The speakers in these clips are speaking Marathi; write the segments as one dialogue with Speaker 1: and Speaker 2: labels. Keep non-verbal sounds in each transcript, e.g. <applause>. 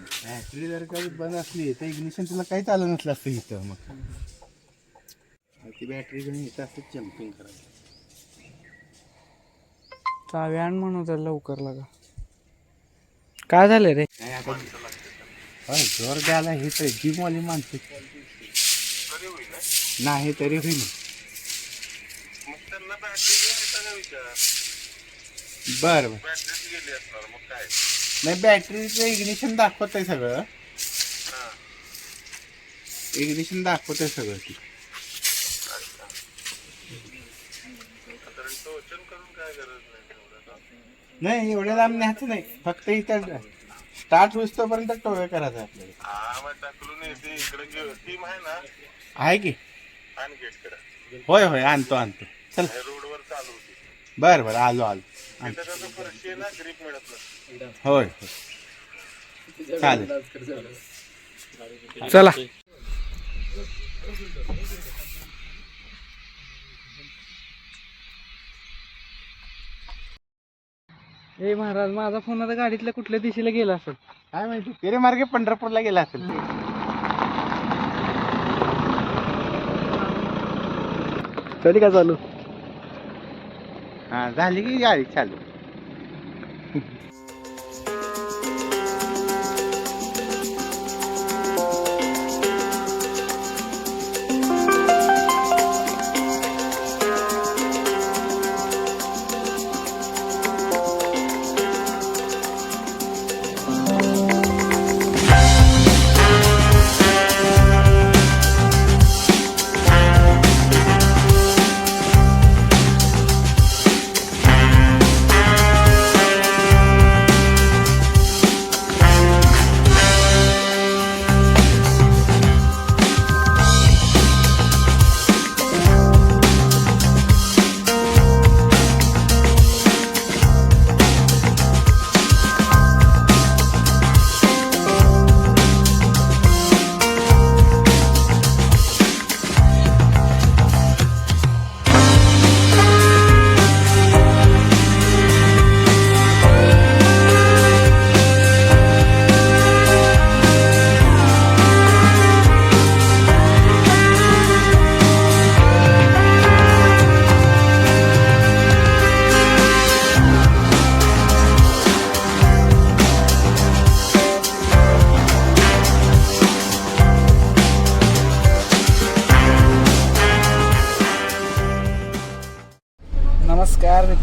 Speaker 1: बॅटरी जर का बंद असली तर इग्निशन तुला काही चालू नसलं असतं इथं मग. ती बॅटरी घेऊन इथं असतं जम्पिंग करायचं.
Speaker 2: चावी आण म्हणू तर लवकर लागा. काय झालं रे?
Speaker 1: नाही आता होय जोर द्यायला हे तर जिमवाली माणसं. नाही तरी होईल. बर बर. नाही बॅटरीचं इग्निशन दाखवत आहे सगळं इग्निशन दाखवत आहे सगळं ती नाही एवढ्या लांब न्यायचं नाही. फक्त इथं स्टार्ट होईस तोपर्यंत टोवे करायचं आपल्याला. आहे की? होय होय आणतो आणतो. चल. बर बर आलो आलो. होय होय. चालेल.
Speaker 2: चला. ए महाराज माझा फोन आता गाडीतल्या कुठल्या दिशेला गेला असेल?
Speaker 1: काय माहिती तेरे मार्गे पंढरपूरला गेला असेल.
Speaker 2: तरी का चालू?
Speaker 1: हा झाली की गाडी चालू.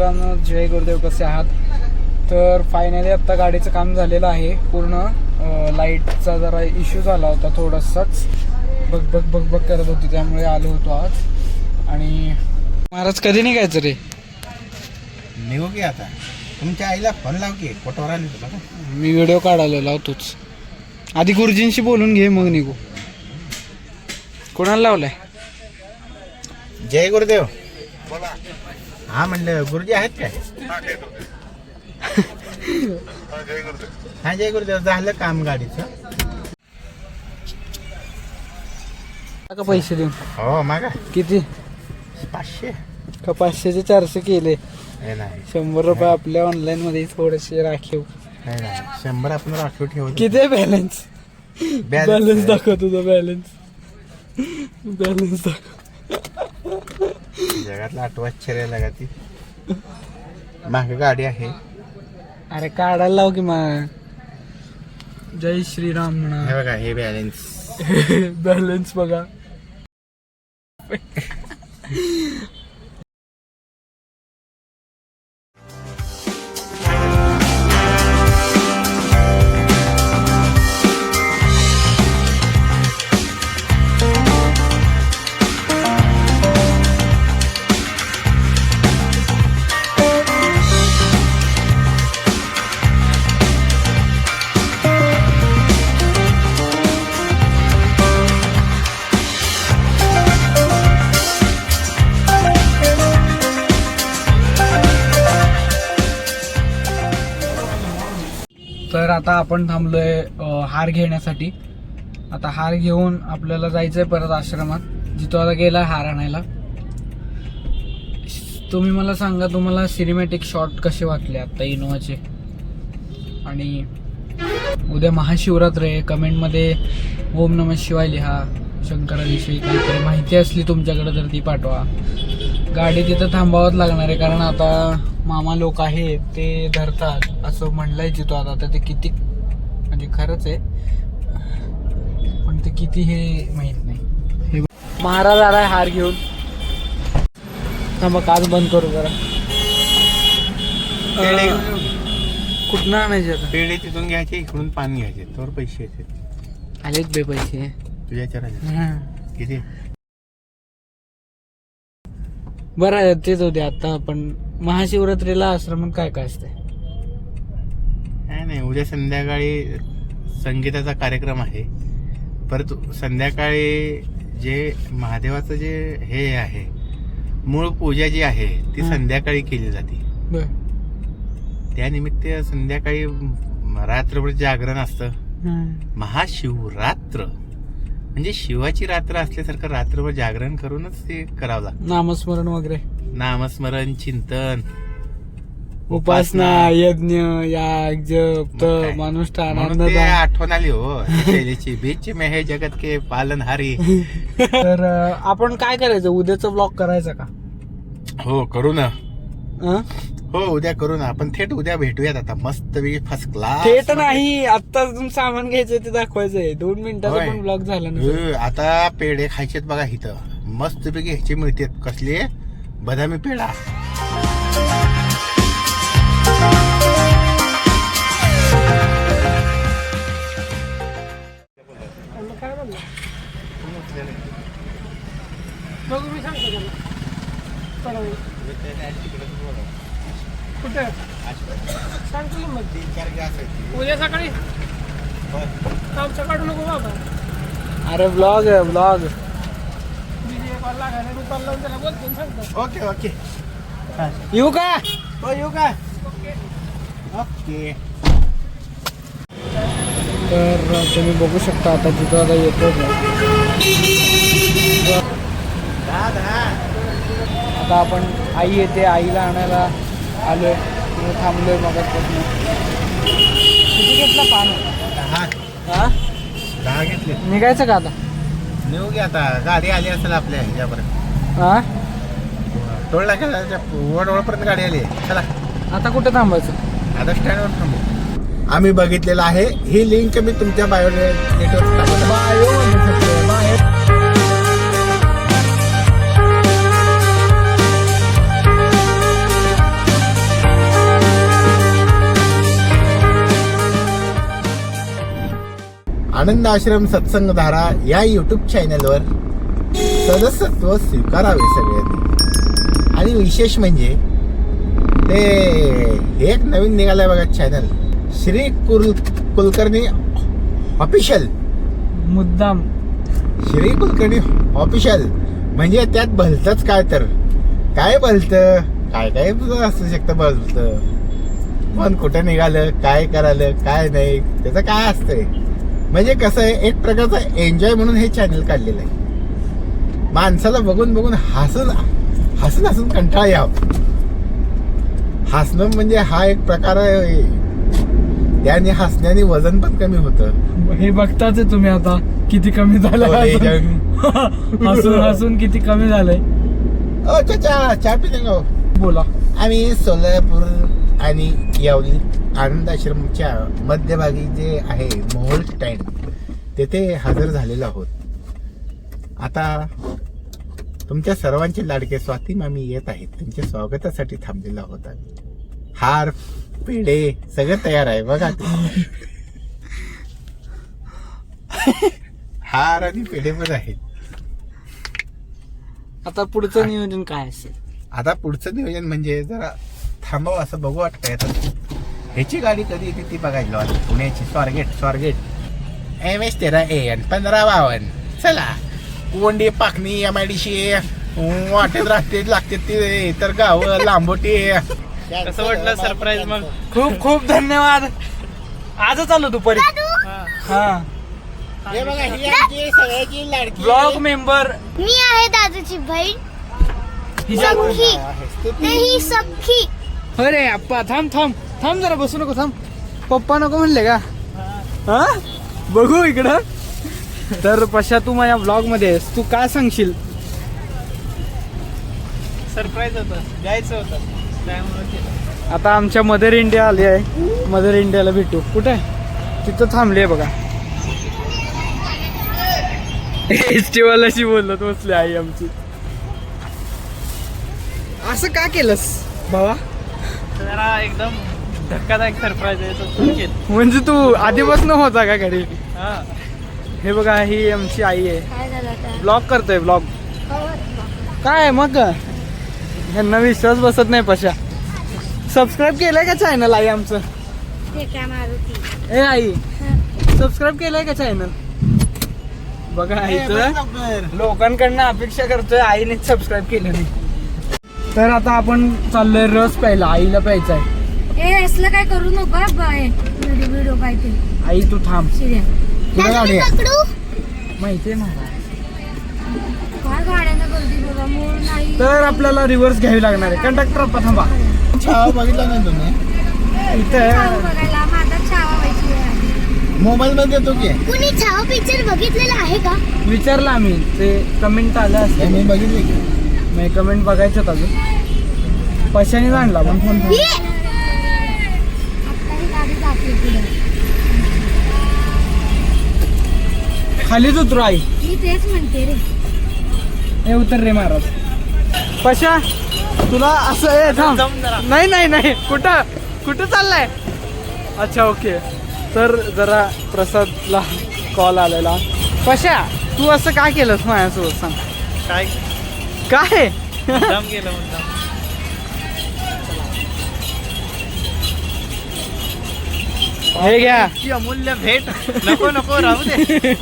Speaker 2: मित्रांनो जय गुरुदेव कसे आहात? तर फायनली आत्ता गाडीचं काम झालेलं आहे. पूर्ण लाईटचा जरा इश्यू झाला होता थोडासाच. बघ बघ बघ बघ करत होती त्यामुळे आलो होतो आज. आणि महाराज कधी निघायचं रे?
Speaker 1: निघू की आता. तुमच्या आईला फोन लाव की फोटोवर आली तुला?
Speaker 2: मी व्हिडिओ काढायला लावतोच. आधी गुरुजींशी बोलून घे मग निघू. कोणाला लावलाय?
Speaker 1: जय गुरुदेव. हा म्हणलं गुरुजी आहेत काय? हा जय गुरुदेव. झालं काम गाडीचं.
Speaker 2: का पैसे देऊन.
Speaker 1: हो मागा.
Speaker 2: किती?
Speaker 1: पाचशे.
Speaker 2: का पाचशेचे चारशे केले?
Speaker 1: नाही नाही.
Speaker 2: शंभर रुपये आपल्या ऑनलाईन मध्ये थोडेसे राखीव.
Speaker 1: नाही शंभर आपण राखीव ठेवतो.
Speaker 2: किती बॅलन्स बॅलन्स दाखव तुझा बॅलन्स बॅलन्स दाखव.
Speaker 1: जगातला आठवाश्चर्य लागा ती माग गाडी आहे.
Speaker 2: अरे काढायला लाव की मग. जय श्रीराम
Speaker 1: हे
Speaker 2: म्हणा
Speaker 1: बघा हे बॅलन्स
Speaker 2: बॅलन्स <laughs> बघा. तर आता आपण थांबलोय हार घेण्यासाठी. आता हार घेऊन आपल्याला जायचंय परत आश्रमात. जिथं आता गेला हार आणायला. तुम्ही मला सांगा तुम्हाला सिनेमॅटिक शॉट कसे वाटले आता इनोवाचे? आणि उद्या महाशिवरात्र आहे. कमेंटमध्ये ओम नम शिवाय लिहा. शंकराविषयी काहीतरी माहिती असली तुमच्याकडे तर ती पाठवा. गाडी तिथं थांबावंच लागणार आहे कारण आता मामा लोक आहेत ते धरतात. असं म्हणलंय जितो आता तर ते किती म्हणजे खरंच आहे. पण ते किती हे माहीत नाही. हे महाराज आलाय हार घेऊन. थांबा काच बंद करू जरा. कुठनं आणायचे आता?
Speaker 1: पेढे तिथून घ्यायचे इकडून पाणी घ्यायचे. तर पैसे
Speaker 2: आलेच बे पैसे.
Speaker 1: तुझ्या. किती?
Speaker 2: बरं आहे, तेच होते आता आपण. महाशिवरात्रीला आश्रमात काय काय असते
Speaker 1: काय नाही उद्या संध्याकाळी संगीताचा कार्यक्रम आहे. परत संध्याकाळी जे महादेवाचं जे हे आहे मूळ पूजा जी आहे ती. संध्याकाळी केली जाते. त्यानिमित्त संध्याकाळी रात्रभर जागरण असतं. महाशिवरात्र. म्हणजे शिवाची रात्र असल्यासारखं रात्रभर जागरण करूनच ते करावं लागतं.
Speaker 2: नामस्मरण वगैरे.
Speaker 1: नामस्मरण चिंतन
Speaker 2: उपासना यज्ञ याग जप
Speaker 1: मग काय?
Speaker 2: तप अनुष्ठान
Speaker 1: म्हणून ते
Speaker 2: अन्नदान
Speaker 1: आठवण आली हो बीच में है जगत के पालनहारी <laughs>
Speaker 2: तर अं, आपण काय करायचं? उद्याचं ब्लॉग करायचा का?
Speaker 1: हो करू ना.
Speaker 2: अं?
Speaker 1: हो उद्या करू ना. आपण थेट उद्या भेटूयात आता. मस्त फर्स्ट क्लास
Speaker 2: थेट नाही आता अजून सामान घ्यायचंय ते दाखवायचंय. दोन मिनिटाचा
Speaker 1: होय.
Speaker 2: पण ब्लॉग झाला नसेल.
Speaker 1: आता पेढे खायचेत बघा इथं. मस्त पैकी ह्याचे मिळतात कसले? बदामी पेढा.
Speaker 3: कुठे? सांगतो मग
Speaker 1: तीन चार गॅस आहेत
Speaker 3: उद्या सकाळी काम सकाळी नको बाबा
Speaker 2: अरे ब्लॉग आहे ब्लॉग
Speaker 1: ओके ओके
Speaker 2: येऊ का?
Speaker 1: हो येऊ का? ओके.
Speaker 2: तर तुम्ही बघू शकता आता तिथं आता येतो आता आपण आई येते आईला आणायला. तिथे थांबलोय मग किती घेतला पान?
Speaker 1: दहा.
Speaker 2: हा
Speaker 1: दहा घेतले.
Speaker 2: निघायचं का आता?
Speaker 1: नेऊ घ्या आता. गाडी आली असेल आपल्या ह्याच्यापर्यंत.
Speaker 2: हा
Speaker 1: टोळला का? वडवळपर्यंत गाडी आली. चला.
Speaker 2: आता कुठे थांबायचं?
Speaker 1: आता स्टँडवर थांबू. आम्ही बघितलेलं आहे. ही लिंक मी तुमच्या बायो नेटवर टाकत.
Speaker 2: बायो
Speaker 1: आनंद आश्रम सत्संग धारा या युट्यूब चॅनलवर सदस्यत्व स्वीकारावे सगळ्यांनी आणि विशेष म्हणजे ते एक नवीन निघालंय बघा चॅनल श्री कुल कुलकर्णी ऑफिशियल
Speaker 2: मुद्दाम.
Speaker 1: श्री कुलकर्णी ऑफिशियल म्हणजे त्यात भलतच काय तर. काय भलतं? काय काय असू शकतं भलतं? मन कुठं निघालं? काय करायलं काय नाही? त्याचं काय असतंय? म्हणजे कसं आहे एक प्रकारचा एन्जॉय म्हणून हे चॅनल काढलेलं आहे. माणसाला बघून बघून हसून हसून हसून कंटाळा यावं. हसणं म्हणजे हा एक प्रकार आहे. त्याने हसण्याने वजन पण कमी होतं.
Speaker 2: हे बघताच आहे तुम्ही आता किती कमी झालं
Speaker 1: हो, हे
Speaker 2: हसून. हसून किती कमी झालंय.
Speaker 1: ओ चाचा चहा पिते हो?
Speaker 2: बोला.
Speaker 1: आम्ही सोलापूर आणि यावली आनंद आश्रमच्या मध्यभागी जे आहे मोहोळ स्टँड तेथे हजर झालेलो आहोत. आता तुमच्या सर्वांचे लाडके स्वाती मामी येत आहेत. त्यांच्या स्वागतासाठी थांबलेलो आहोत आम्ही. हार पेढे सगळं तयार आहे बघा. हार आणि पेढे पण आहेत.
Speaker 2: आता पुढचं नियोजन काय असेल?
Speaker 1: आता पुढचं नियोजन म्हणजे जरा थांबावं असं बघू वाटतंय. आता ह्याची गाडी कधी येते ती बघायला आली पुण्याची स्वारगेट स्वारगेट. एम एस तेरा ए एन पंधरा बावन्न चला. कोंडी पाखणी एम आय डी शी वाटेत राहते लागते ते तर गाव लांबोटी.
Speaker 3: कसं वाटलं सरप्राईज मग?
Speaker 2: खूप खूप धन्यवाद. आजच आलो दुपारी. हा.
Speaker 1: हे बघा ही आमची सगळ्याची लाडकी
Speaker 2: ब्लॉग मेंबर
Speaker 4: मी आहे दादाची बहीण.
Speaker 1: स्तुती.
Speaker 4: नाही सख्खी
Speaker 2: अरे अप्पा थांब थांब. थांब जरा बसू नको थांब. पप्पा नको म्हणले का? हा? बघू इकडं. तर पशा तू माझ्या ब्लॉगमध्ये तू काय सांगशील?
Speaker 3: सरप्राईज होतं. जायचं होतं. त्यामुळे
Speaker 2: आता आमच्या मदर इंडिया आली आहे. मदर इंडियाला भेटू. कुठे? तिथं थांबली आहे बघा. एस टी वाल्याशी बोलत बसली आई आमची. असं का केलंस भावा?
Speaker 3: जरा एकदम धक्कादायक सरप्राईज आहे तो
Speaker 2: म्हणजे तू आधीपासून होता का घरी?
Speaker 3: हा.
Speaker 2: हे बघा ही आमची आई आहे.
Speaker 4: काय झालं आता?
Speaker 2: ब्लॉग करतोय ब्लॉग काय आहे मग? ह्यांना विश्वास बसत नाही पशा. सबस्क्राईब केलंय का चॅनल आई आमचं?
Speaker 4: ते काय मारुती.
Speaker 2: ए आई. सबस्क्राईब केलंय का चॅनल बघा आईचं लोकांकडनं अपेक्षा करतोय आईने सबस्क्राईब केलं नाही. तर आता आपण चाललोय रस प्यायला आईला प्यायचा आहे
Speaker 4: ए असलं काय करू नको बाय. व्हिडिओ काय ते.
Speaker 2: आई तू थांब.
Speaker 4: शिर्या.
Speaker 1: कुठे गाडी आहे?
Speaker 2: माहितीये ना
Speaker 4: काय गाड्यानं गर्दी बघा मूळ नाही.
Speaker 2: तर आपल्याला रिव्हर्स घ्यावी लागणार आहे. कंडक्टर अप्पा थांबा.
Speaker 1: छावा बघितला नाही तुम्ही?
Speaker 4: छावा
Speaker 2: इथं
Speaker 4: बघायला माझा छावा व्हायची वेळ आली.
Speaker 1: मोबाईल मध्ये येतो की?
Speaker 4: कुणी छावा पिक्चर बघितलेला आहे का?
Speaker 2: विचारलं आम्ही. ते कमेंट आलं
Speaker 1: हे
Speaker 2: असते
Speaker 1: मी बघितले की.
Speaker 2: मी कमेंट बघायच्यात अजून. पैशाने आणला पण फोन खालीच उतरू आई.
Speaker 4: मी तेच म्हणते रे
Speaker 2: हे उतर रे महाराज. पशा तुला असं ए थांब. नाही नाही नाही. कुठं? कुठं चाललाय? अच्छा ओके. तर जरा प्रसादला कॉल आलेला. पशा तू असं काय केलंस माझ्यासोबत? सांग.
Speaker 3: काय?
Speaker 2: काय?
Speaker 3: मुद्दाम गेलं मुद्दाम.
Speaker 2: हे घ्या.
Speaker 3: ती अमूल्य भेट. नको नको राहू दे.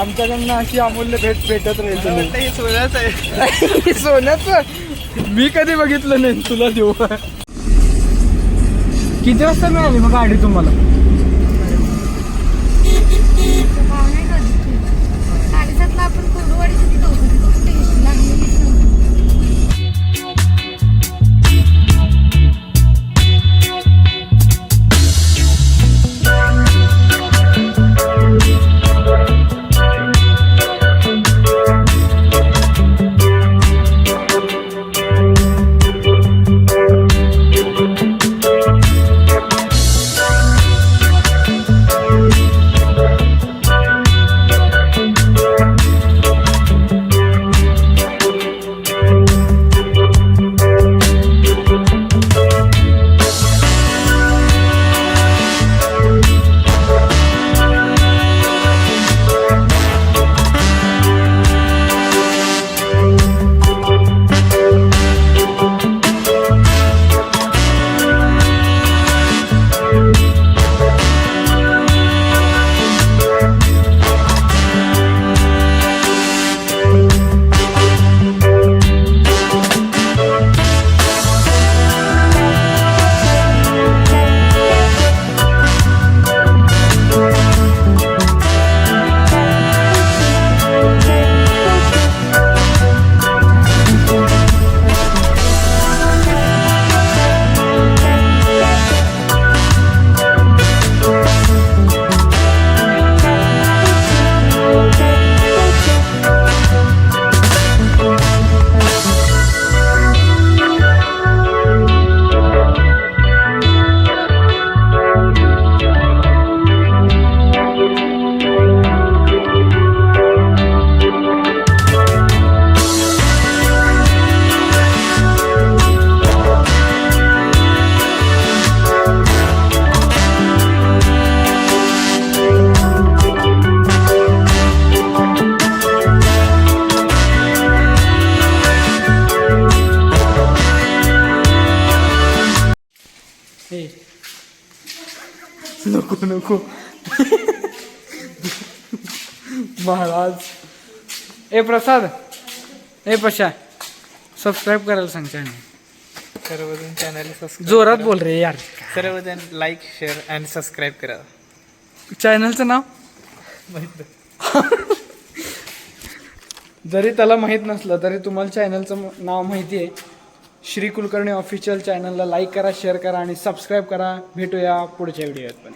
Speaker 2: आमच्याकडनं अशी अमूल्य भेट भेटत राहील
Speaker 3: मला वाटतं हे सोन्याचं आहे. <laughs>
Speaker 2: सोन्याचं? मी कधी बघितलं नाही तुला देऊ. किती वाजता मिळाली मग गाडी तुम्हाला.
Speaker 4: साडेसातला आपण कोरडवाडीचं
Speaker 2: नको नको महाराज। ए प्रसाद। ए पशा। सबस्क्राईब करायला सांग चॅनल
Speaker 3: सर्वजण चॅनल
Speaker 2: जोरात बोल रे यार.
Speaker 3: सर्वजण लाईक शेअर आणि सबस्क्राईब करा.
Speaker 2: चॅनलचं नाव?
Speaker 3: माहीत
Speaker 2: जरी त्याला माहीत नसलं तरी तुम्हाला चॅनलचं नाव माहिती आहे. श्री कुलकर्णी ऑफिशियल चॅनलला लाईक करा शेअर करा आणि सबस्क्राईब करा. भेटूया पुढच्या व्हिडिओत पण